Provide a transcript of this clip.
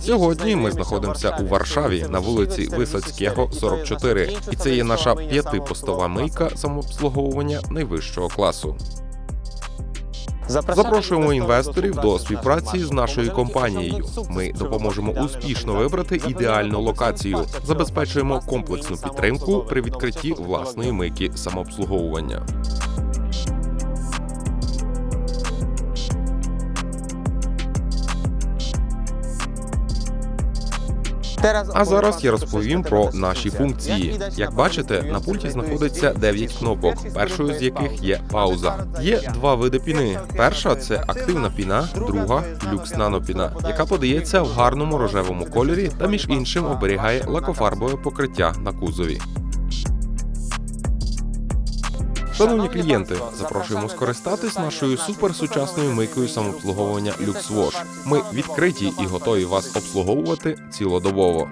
Сьогодні ми знаходимося у Варшаві на вулиці Висоцького, 44. І це є наша п'ятипостова мийка самообслуговування найвищого класу. Запрошуємо інвесторів до співпраці з нашою компанією. Ми допоможемо успішно вибрати ідеальну локацію, забезпечуємо комплексну підтримку при відкритті власної мийки самообслуговування. А зараз я розповім про наші функції. Як бачите, на пульті знаходиться 9 кнопок, першою з яких є пауза. Є два види піни. Перша це активна піна, друга люкс нанопіна, яка подається в гарному рожевому кольорі та між іншим оберігає лакофарбове покриття на кузові. Шановні клієнти, запрошуємо скористатись нашою суперсучасною мийкою самообслуговування LuxWash. Ми відкриті і готові вас обслуговувати цілодобово.